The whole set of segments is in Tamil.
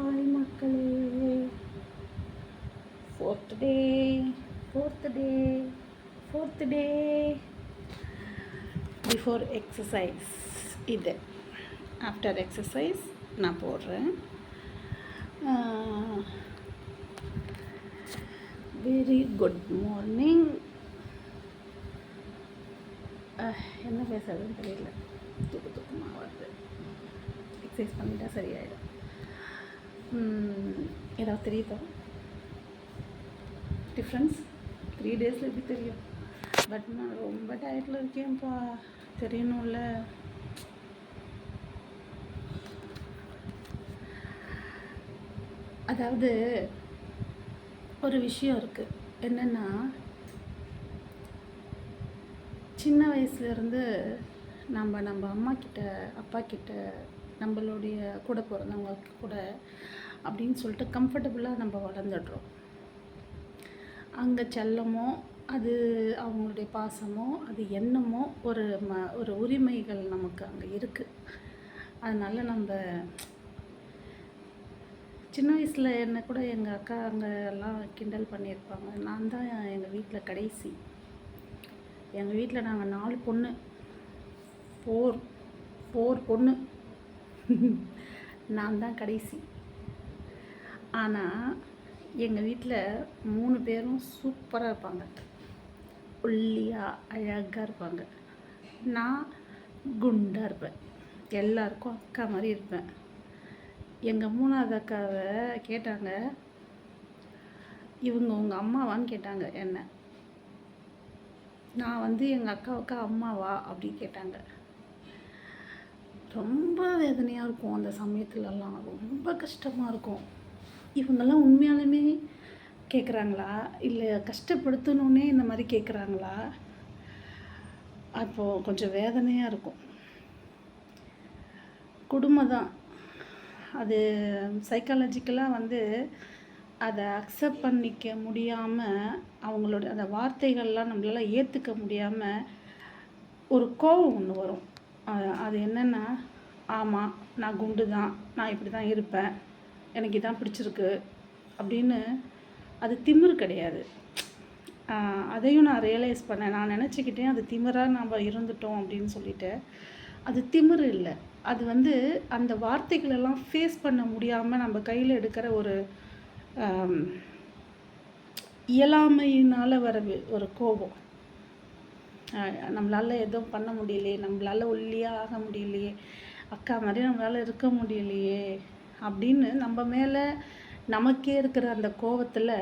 ஹாய் மக்களே. Fourth day fourth day fourth day before exercise இது. ஆஃப்டர் எக்ஸசைஸ் நான் போடுறேன். வெரி குட் மார்னிங் என்ன பேசுறதுன்னு தெரியல. தூக்கு தூக்கமாக வருது. எக்ஸசைஸ் பண்ணிட்டா சரியாயிடும். ஏதாவது தெரியுதா? டிஃப்ரென்ஸ் த்ரீ டேஸில் எப்படி தெரியும்? பட் நான் ரொம்ப டயட்டில் இருக்கேன்ப்பா. தெரியணும்ல. அதாவது ஒரு விஷயம் இருக்குது என்னென்னா சின்ன வயசுலேருந்து நம்ம நம்ம அம்மா கிட்ட அப்பா கிட்ட நம்மளுடைய கூட பிறந்தவங்க கூட அப்படின்னு சொல்லிட்டு கம்ஃபர்டபுளாக நம்ம வளர்ந்துடுறோம். அங்கே செல்லமோ அது அவங்களுடைய பாசமோ அது எண்ணமோ ஒரு ம ஒரு உரிமைகள் நமக்கு அங்கே இருக்குது அதனால் நம்ம சின்ன வயசில் என்ன கூட எங்கள் அக்கா அங்கே எல்லாம் கிண்டல் பண்ணியிருப்பாங்க. நான் தான் எங்கள் வீட்டில் கடைசி. எங்கள் வீட்டில் நாங்கள் நாலு பொண்ணு. ஃபோர் ஃபோர் பொண்ணு. நான் தான் கடைசி. ஆனால் எங்கள் வீட்டில் மூணு பேரும் சூப்பராக இருப்பாங்க. ஒல்லியாக அழகாக இருப்பாங்க. நான் குண்டாக இருப்பேன். எல்லாருக்கும் அக்கா மாதிரி இருப்பேன். எங்கள் மூணாவது அக்காவை கேட்டாங்க இவங்க உங்கள் அம்மாவான்னு கேட்டாங்க என்ன? நான் வந்து எங்கள் அக்காவுக்கு அம்மாவா? அப்படி கேட்டாங்க. ரொம்ப வேதனையாக இருக்கும் அந்த சமயத்துலலாம். ரொம்ப கஷ்டமாக இருக்கும். இவங்கெல்லாம் உண்மையாலுமே கேட்குறாங்களா இல்லை கஷ்டப்படுத்தணுன்னே இந்த மாதிரி கேட்குறாங்களா அப்போது கொஞ்சம் வேதனையாக இருக்கும். குடும்பம் தான். அது சைக்காலஜிக்கலாக வந்து அதை அக்செப்ட் பண்ணிக்க முடியாமல் அவங்களோட அந்த வார்த்தைகள்லாம் நம்மளால ஏற்றுக்க முடியாமல் ஒரு கோபம் ஒன்று வரும். அது என்னென்னா ஆமாம் நான் குண்டு தான் நான் இப்படி தான் இருப்பேன் எனக்கு இதான் பிடிச்சிருக்கு அப்படின்னு அது திமிரு கிடையாது. அதையும் நான் ரியலைஸ் பண்ணேன். நான் நினச்சிக்கிட்டேன் அது திமிராக நம்ம இருந்துட்டோம் அப்படின்னு சொல்லிட்டு. அது திமிரு இல்லை. அது வந்து அந்த வார்த்தைகளெல்லாம் ஃபேஸ் பண்ண முடியாமல் நம்ம கையில் எடுக்கிற ஒரு இயலாமையினால் வர ஒரு கோபம். நம்மளால் எதுவும் பண்ண முடியலையே நம்மளால் ஒல்லியாக ஆக முடியலையே அக்கா மாதிரி நம்மளால் இருக்க முடியலையே அப்படின்னு நம்ம மேலே நமக்கே இருக்கிற அந்த கோவத்தில்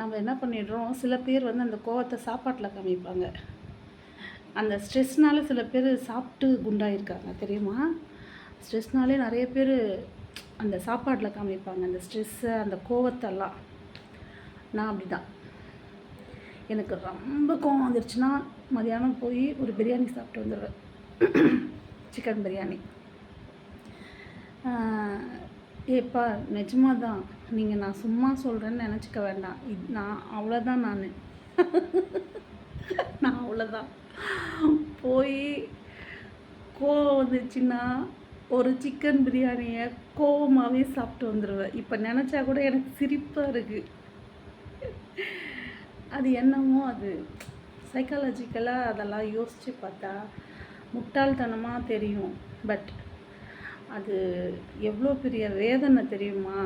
நம்ம என்ன பண்ணிடுறோம்? சில பேர் வந்து அந்த கோவத்தை சாப்பாட்டில் காமிப்பாங்க. அந்த ஸ்ட்ரெஸ்னால சில பேர் சாப்பிட்டு குண்டாயிருக்காங்க தெரியுமா? ஸ்ட்ரெஸ்னாலே நிறைய பேர் அந்த சாப்பாட்டில் காமிப்பாங்க அந்த ஸ்ட்ரெஸ்ஸை அந்த கோவத்தெல்லாம். நான் அப்படி தான் எனக்கு ரொம்ப கோவம் வந்துருச்சுன்னா மதியானம் போய் ஒரு பிரியாணி சாப்பிட்டு வந்துடுவேன் சிக்கன் பிரியாணி. ஏப்பா நிஜமாக தான் நீங்கள் நான் சும்மா சொல்கிறேன்னு நினச்சிக்க வேண்டாம். இது நான் அவ்வளோதான் நான். நான் அவ்வளோதான் போய் கோவம் வந்துச்சுன்னா ஒரு சிக்கன் பிரியாணியை கோவமாகவே சாப்பிட்டு வந்துடுவேன் இப்போ நினச்சா கூட எனக்கு சிரிப்பாக இருக்குது அது என்னமோ அது. சைக்காலஜிக்கலாக அதெல்லாம் யோசித்து பார்த்தா முட்டாள்தனமாக தெரியும். பட் அது எவ்வளோ பெரிய வேதனை தெரியுமா?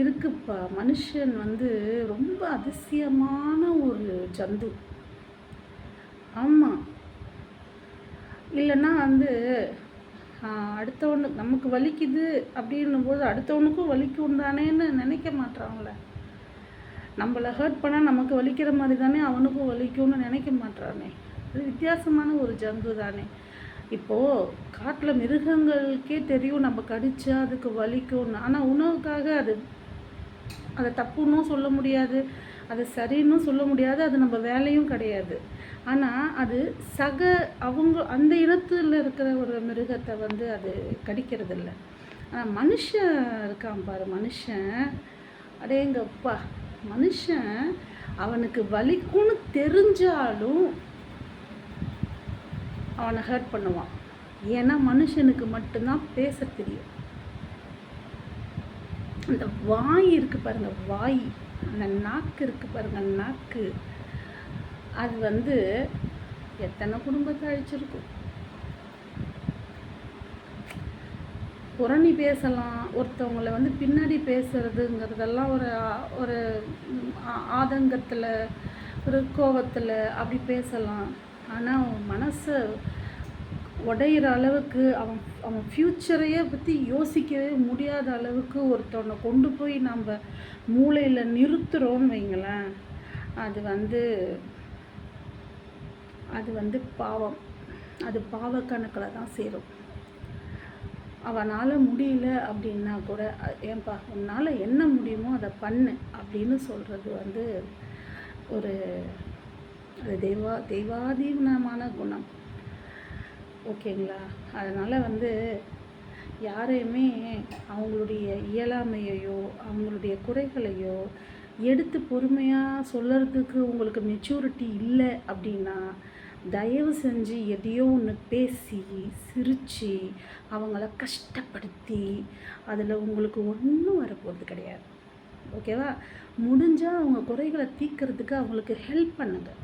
இருக்குப்பா. மனுஷன் வந்து ரொம்ப அதிசயமான ஒரு ஜந்து. ஆமாம் இல்லைன்னா வந்து அடுத்தவனுக்கு நமக்கு வலிக்குது அப்படின்னும் போது அடுத்தவனுக்கும் வலிக்கும் தானேன்னு நினைக்க மாட்டான்ல நம்மளை ஹர்ட் பண்ணால் நமக்கு வலிக்கிற மாதிரி தானே அவனுக்கும் வலிக்கும்னு நினைக்க மாட்றானே. அது வித்தியாசமான ஒரு ஜந்து தானே. இப்போது காட்டில் மிருகங்களுக்கே தெரியும் நம்ம கடிச்சா அதுக்கு வலிக்கும்னு. ஆனால் உணவுக்காக அது அதை தப்புன்னும் சொல்ல முடியாது அது சரின்னும் சொல்ல முடியாது அது நம்ம வேலையும் கிடையாது. ஆனால் அது சக அவங்க அந்த இனத்தில் இருக்கிற ஒரு மிருகத்தை வந்து அது கடிக்கிறது இல்லை ஆனால் மனுஷன் இருக்கான் பாரு மனுஷன் அடேங்கப்பா மனுஷன் அவனுக்கு வலிக்கும்னு தெரிஞ்சாலும் அவனை ஹர்ட் பண்ணுவான். ஏன்னா மனுஷனுக்கு மட்டும்தான் பேச தெரியும். அந்த வாய் இருக்கு பாருங்க வாய். அந்த நாக்கு இருக்கு பாருங்க நாக்கு. அது வந்து எத்தனை குடும்பத்தை அழிச்சிருக்கும்? புரணி பேசலாம். ஒருத்தவங்களை வந்து பின்னாடி பேசுறதுங்கிறதெல்லாம் ஒரு ஒரு ஆதங்கத்தில் ஒரு கோபத்தில் அப்படி பேசலாம். ஆனால் மனசை உடையிற அளவுக்கு அவன் அவன் ஃப்யூச்சரையே பற்றி யோசிக்கவே முடியாத அளவுக்கு ஒருத்தவனை கொண்டு போய் நம்ம மூளையில் நிறுத்துகிறோன்னு வைங்களேன். அது வந்து அது வந்து பாவம். அது பாவக்கணக்கில் தான் சேரும். அவனால் முடியல அப்படின்னா கூட ஏன்பா உன்னால் என்ன முடியுமோ அதை பண்ணு அப்படின்னு சொல்கிறது வந்து ஒரு அது தெய்வா தெய்வாதீனமான குணம். ஓகேங்களா? அதனால் வந்து யாரையுமே அவங்களுடைய இயலாமையையோ அவங்களுடைய குறைகளையோ எடுத்து பொறுமையாக சொல்கிறதுக்கு உங்களுக்கு மெச்சூரிட்டி இல்லை அப்படின்னா தயவு செஞ்சு எதையோ ஒன்று பேசி சிரித்து அவங்கள கஷ்டப்படுத்தி அதில் உங்களுக்கு ஒன்றும் வரப்போகிறது கிடையாது. ஓகேவா? முடிஞ்சால் அவங்க குறைகளை தீர்க்கறதுக்கு அவங்களுக்கு ஹெல்ப் பண்ணுங்கள்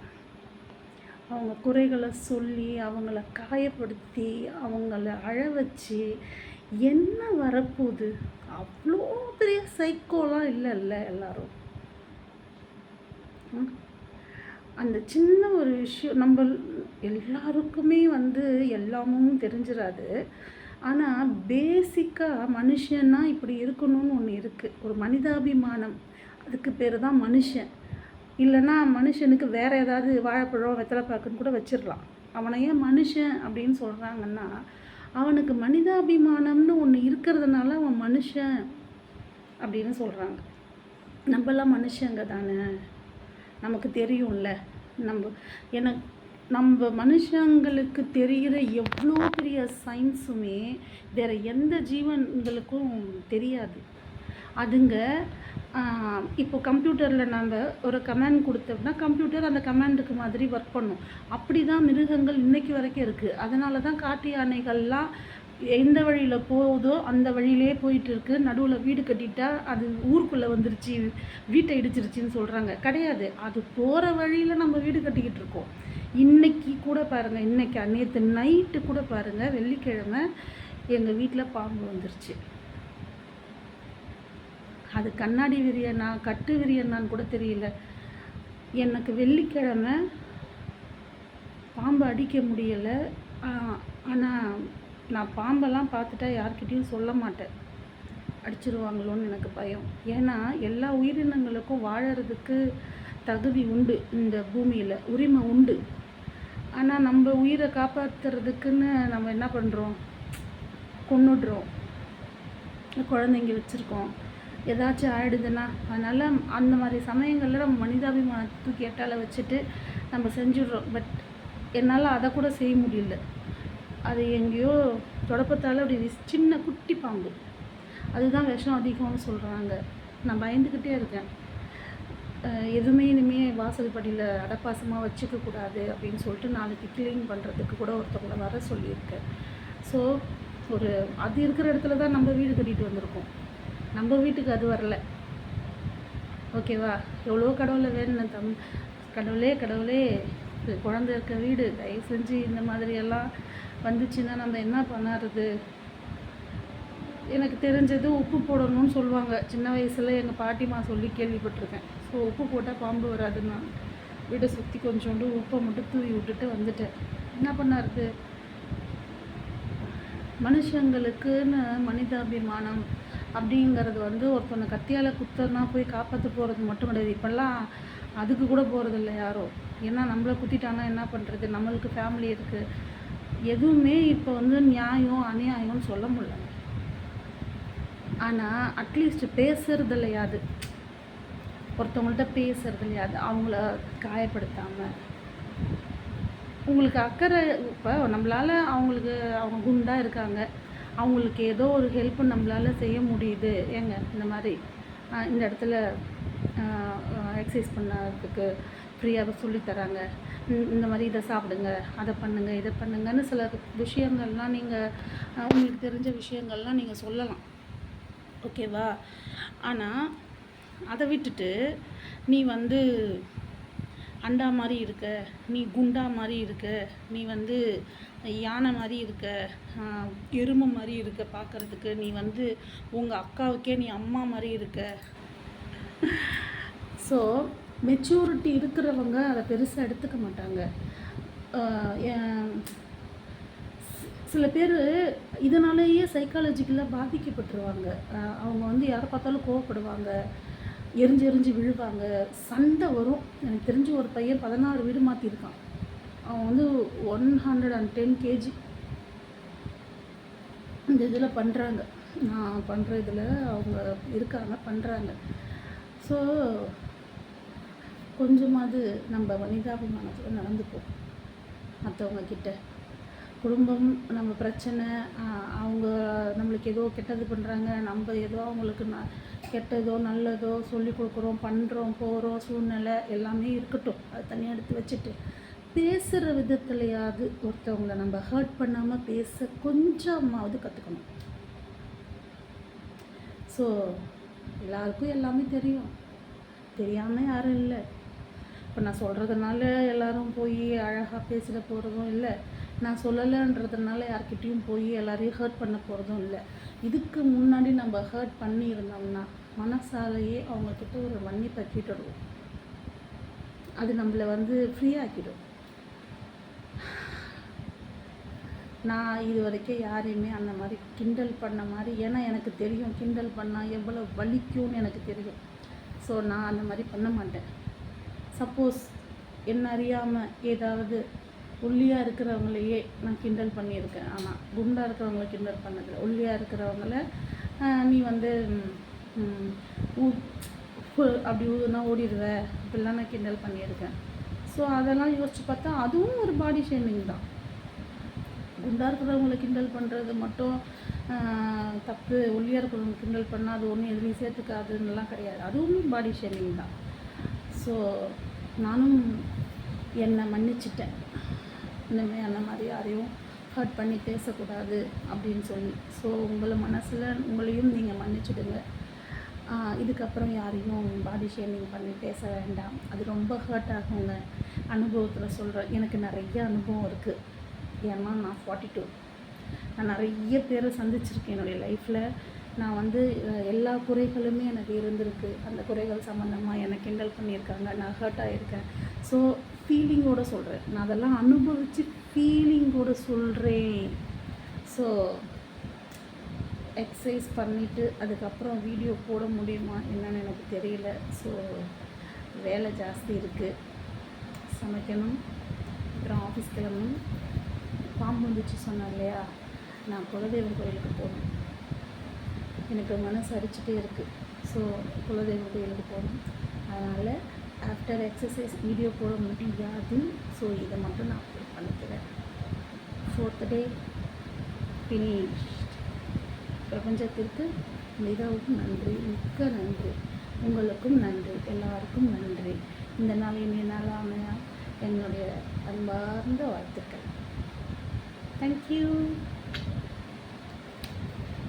அவங்க குறைகளை சொல்லி அவங்கள காயப்படுத்தி அவங்கள அழ வச்சு என்ன வரப்போகுது? அவ்வளோ பெரிய சைக்கோலாம் இல்லைல்ல எல்லாரும். அந்த சின்ன ஒரு விஷயம் நம்ம எல்லாருக்குமே வந்து எல்லாமும் தெரிஞ்சிடாது ஆனால் பேசிக்காக மனுஷன்னா இப்படி இருக்கணும்னு ஒன்று இருக்குது ஒரு மனிதாபிமானம். அதுக்கு பேர் தான் மனுஷன். இல்லைன்னா மனுஷனுக்கு வேறு ஏதாவது வாழைப்பழம் வெத்தலைப்பாக்குன்னு கூட வச்சிடலாம். அவனை ஏன் மனுஷன் அப்படின்னு சொல்கிறாங்கன்னா அவனுக்கு மனிதாபிமானம்னு ஒன்று இருக்கிறதுனால அவன் மனுஷன் அப்படின்னு சொல்கிறாங்க நம்மளாம் மனுஷங்க தானே? நமக்கு தெரியும்ல. நம்ம எனக்கு நம்ம மனுஷங்களுக்கு தெரிகிற எவ்வளோ பெரிய சயின்ஸுமே வேறு எந்த ஜீவன்களுக்கும் தெரியாது. அதுங்க இப்போ கம்ப்யூட்டரில் நம்ம ஒரு கமாண்ட் கொடுத்தோம்னா கம்ப்யூட்டர் அந்த கமாண்டுக்கு மாதிரி ஒர்க் பண்ணும். அப்படி தான் மிருகங்கள் இன்றைக்கி வரைக்கும் இருக்குது அதனால தான் காட்டு யானைகள்லாம் எந்த வழியில் போகுதோ அந்த வழியிலே போயிட்டு இருக்கு. நடுவில் வீடு கட்டிட்டா அது ஊருக்குள்ளே வந்துருச்சு வீட்டை இடிச்சிருச்சின்னு சொல்கிறாங்க கிடையாது. அது போகிற வழியில் நம்ம வீடு கட்டிக்கிட்டு இருக்கோம். இன்னைக்கு கூட பாருங்கள் இன்னைக்கு நேற்று நைட்டு கூட பாருங்கள் வெள்ளிக்கிழமை எங்கள் வீட்டில் பாம்பு வந்துருச்சு. அது கண்ணாடி விரியனா கட்டு விரியனான்னு கூட தெரியல. எனக்கு வெள்ளிக்கிழமை பாம்பு அடிக்க முடியலை. ஆனால் நான் பாம்பெல்லாம் பார்த்துட்டா யார்கிட்டையும் சொல்ல மாட்டேன். அடிச்சிருவாங்களோன்னு எனக்கு பயம். ஏன்னா எல்லா உயிரினங்களுக்கும் வாழறதுக்கு தகுதி உண்டு இந்த பூமியில். உரிமை உண்டு. ஆனால் நம்ம உயிரை காப்பாற்றுறதுக்குன்னு நம்ம என்ன பண்ணுறோம் கொண்டுடுறோம் குழந்தைங்க வச்சுருக்கோம். ஏதாச்சும் ஆயிடுதுன்னா அதனால் அந்த மாதிரி சமயங்களில் நம்ம மனிதாபிமானத்தை தூக்கி எட்டால் வச்சுட்டு நம்ம செஞ்சுடுறோம். பட் என்னால் அதை கூட செய்ய முடியல. அது எங்கேயோ தொடப்பத்தால் அப்படி சின்ன குட்டி பாம்பு. அதுதான் விஷம் அதிகம்னு சொல்கிறாங்க நான் பயந்துக்கிட்டே இருக்கேன். எதுவுமே இனிமேல் வாசல் படியில் அடப்பாசமாக வச்சுக்கக்கூடாது அப்படின்னு சொல்லிட்டு நாளைக்கு க்ளீன் பண்ணுறதுக்கு கூட ஒருத்தவங்களை வர சொல்லியிருக்கேன். ஸோ ஒரு அது இருக்கிற இடத்துல தான் நம்ம வீடு கட்டிட்டு வந்திருக்கோம். நம்ம வீட்டுக்கு அது வரல. ஓகேவா? எவ்வளோ கடவுளை வேணும் தம் கடவுளே கடவுளே குழந்த இருக்க வீடு தயவு செஞ்சு இந்த மாதிரியெல்லாம் வந்துச்சுன்னா நம்ம என்ன பண்ணாருது எனக்கு தெரிஞ்சது உப்பு போடணும்னு சொல்லுவாங்க. சின்ன வயசில் எங்கள் பாட்டிமா சொல்லி கேள்விப்பட்டிருக்கேன். ஸோ உப்பு போட்டால் பாம்பு வராதுன்னா வீடை சுற்றி கொஞ்சோண்டு உப்பை மட்டும் தூவி விட்டுட்டு வந்துட்டேன். என்ன பண்ணாருது மனுஷங்களுக்குன்னு மனிதாபிமானம் அப்படிங்கிறது வந்து ஒருத்தவனை கத்தியால் குத்தனா போய் காப்பாற்ற போகிறது மட்டும் கிடையாது. இப்போல்லாம் அதுக்கு கூட போகிறதில்ல யாரும் ஏன்னா நம்மளை குத்திட்டாங்கன்னா என்ன பண்ணுறது நம்மளுக்கு ஃபேமிலி இருக்குது எதுவுமே இப்போ வந்து நியாயம் அநியாயம்னு சொல்ல முடியல. ஆனால் அட்லீஸ்ட் பேசுறது இல்லையாது ஒருத்தவங்கள்ட்ட பேசுறது இல்லையாது அவங்கள காயப்படுத்தாமல் உங்களுக்கு அக்கறை இப்போ நம்மளால் அவங்களுக்கு அவங்க குண்டாக இருக்காங்க. அவங்களுக்கு ஏதோ ஒரு ஹெல்ப் நம்மளால் செய்ய முடியுது. ஏங்க இந்த மாதிரி இந்த இடத்துல எக்ஸசைஸ் பண்ணுறதுக்கு ஃப்ரீயாக சொல்லித்தராங்க இந்த மாதிரி இதை சாப்பிடுங்க அதை பண்ணுங்கள் இதை பண்ணுங்கன்னு சில விஷயங்கள்லாம் நீங்கள் உங்களுக்கு தெரிஞ்ச விஷயங்கள்லாம் நீங்கள் சொல்லலாம். ஓகேவா ஆனால் அதை விட்டுட்டு நீ வந்து அண்டா மாதிரி இருக்க நீ குண்டா மாதிரி இருக்க நீ வந்து யானை மாதிரி இருக்க எருமை மாதிரி இருக்க பார்க்கறதுக்கு நீ வந்து உங்கள் அக்காவுக்கே நீ அம்மா மாதிரி இருக்க. ஸோ மெச்சூரிட்டி இருக்கிறவங்க அதை பெருசாக எடுத்துக்க மாட்டாங்க. ஏன் சில பேர் இதனாலேயே சைக்காலஜிக்கலாக பாதிக்கப்பட்டுருவாங்க. அவங்க வந்து யாரை பார்த்தாலும் கோவப்படுவாங்க எரிஞ்சு எரிஞ்சு விழுவாங்க. சண்டை வரும். எனக்கு தெரிஞ்சு ஒரு பையன் பதினாறு வீடு மாற்றிருக்கான் அவன் வந்து one hundred and ten KG. இந்த இதில் பண்ணுறாங்க. நான் பண்ணுற இதில் அவங்க இருக்காங்க பண்ணுறாங்க. ஸோ கொஞ்சமாவது நம்ம மனிதாபிமானத்தில் நடந்துப்போம் மற்றவங்க கிட்ட. குடும்பம் நம்ம பிரச்சனை அவங்க நம்மளுக்கு ஏதோ கெட்டது பண்ணுறாங்க நம்ம ஏதோ அவங்களுக்கு ந கெட்டதோ நல்லதோ சொல்லி கொடுக்குறோம் பண்ணுறோம் போகிறோம் சூழ்நிலை எல்லாமே இருக்கட்டும். அது தனியாக எடுத்து வச்சுட்டு. பேசுகிற விதத்துலையாவது ஒருத்தவங்களை நம்ம ஹர்ட் பண்ணாமல் பேச கொஞ்சமாவது கற்றுக்கணும் ஸோ எல்லாருக்கும் எல்லாமே தெரியும். தெரியாமல் யாரும் இல்லை. இப்போ நான் சொல்கிறதுனால எல்லாரும் போய் அழகாக பேசிட போகிறதும் இல்லை. நான் சொல்லலைன்றதுனால யார்கிட்டயும் போய் எல்லாரையும் ஹர்ட் பண்ண போகிறதும் இல்லை. இதுக்கு முன்னாடி நம்ம ஹர்ட் பண்ணி இருந்தோம்னா மனசாலேயே அவங்கக்கிட்ட ஒரு மன்னிப்பை வருவோம் அது நம்மளை வந்து ஃப்ரீயாக்கிடும் நான் இது வரைக்கும் யாரையுமே அந்த மாதிரி கிண்டல் பண்ண மாதிரி ஏன்னா எனக்கு தெரியும் கிண்டல் பண்ணால் எவ்வளோ வலிக்கும்னு எனக்கு தெரியும். ஸோ நான் அந்த மாதிரி பண்ண மாட்டேன். சப்போஸ் என்ன அறியாமல் ஏதாவது ஒல்லியாக இருக்கிறவங்களையே நான் கிண்டல் பண்ணியிருக்கேன். ஆனால் குண்டாக இருக்கிறவங்கள கிண்டல் பண்ணதில்லை. ஒல்லியாக இருக்கிறவங்கள நீ வந்து ஊ- அப்படி ஊதுனா ஓடிடுவ. அப்படிலாம் நான் கிண்டல் பண்ணியிருக்கேன். ஸோ அதெல்லாம் யோசிச்சு பார்த்தா அதுவும் ஒரு பாடி ஷேமிங் தான். குண்டாக இருக்கிறவங்களை கிண்டல் பண்ணுறது மட்டும் தப்பு. ஒல்லியாக இருக்கிறவங்க கிண்டல் பண்ணால் அது ஒன்றும் எதுலையும் சேர்த்துக்காதுன்னெலாம் கிடையாது. அதுவும் பாடி ஷேமிங் தான். ஸோ நானும் என்னை மன்னிச்சிட்டேன். இனிமேல் அந்த மாதிரி யாரையும் ஹர்ட் பண்ணி பேசக்கூடாது அப்படின்னு சொல்லி. ஸோ உங்களை மனசில் உங்களையும் நீங்கள் மன்னிச்சிடுங்க. இதுக்கப்புறம் யாரையும் பாடி ஷேமிங் பண்ணி பேச வேண்டாம். அது ரொம்ப ஹர்ட் ஆகுங்க. அனுபவத்தில் சொல்கிறேன் எனக்கு நிறைய அனுபவம் இருக்குது ஏன்னா நான் ஃபார்ட்டி டூ நான் நிறைய பேரை சந்திச்சிருக்கேன் என்னுடைய லைஃப்பில் நான் வந்து எல்லா குறைகளுமே எனக்கு இருந்திருக்கு. அந்த குறைகள் சம்மந்தமாக என்னை கிண்டல் பண்ணியிருக்காங்க. நான் ஹர்ட் ஆகியிருக்கேன் ஸோ ஃபீலிங்கோடு சொல்கிறேன் நான் அதெல்லாம் அனுபவித்து ஃபீலிங்கோடு சொல்கிறேன் ஸோ எக்ஸசைஸ் பண்ணிவிட்டு அதுக்கப்புறம் வீடியோ போட முடியுமா என்னன்னு எனக்கு தெரியல. ஸோ வேலை ஜாஸ்தி இருக்குது சமைக்கணும். அப்புறம் ஆஃபீஸ் கிளம்பணும். பாம்பு வந்துச்சு சொன்னேன் இல்லையா? நான் குலதெய்வம் கோயிலுக்கு போகணும். எனக்கு மனசு அடிச்சுட்டே இருக்குது ஸோ குலதெய்வம் கோயிலுக்கு போகணும். அதனால் ஆஃப்டர் எக்ஸசைஸ் வீடியோ போட முடியாது. ஸோ இதை மட்டும் நான் அப்லோட் பண்ணிக்கிறேன். Fourth day finish. பிரபஞ்சத்திற்கு மிகவும் நன்றி மிக்க நன்றி. உங்களுக்கும் நன்றி எல்லாருக்கும் நன்றி. இந்த நாள் இனிய நாளாமையா என்னுடைய அன்பார்ந்த வாழ்த்துக்கள். தேங்க்யூ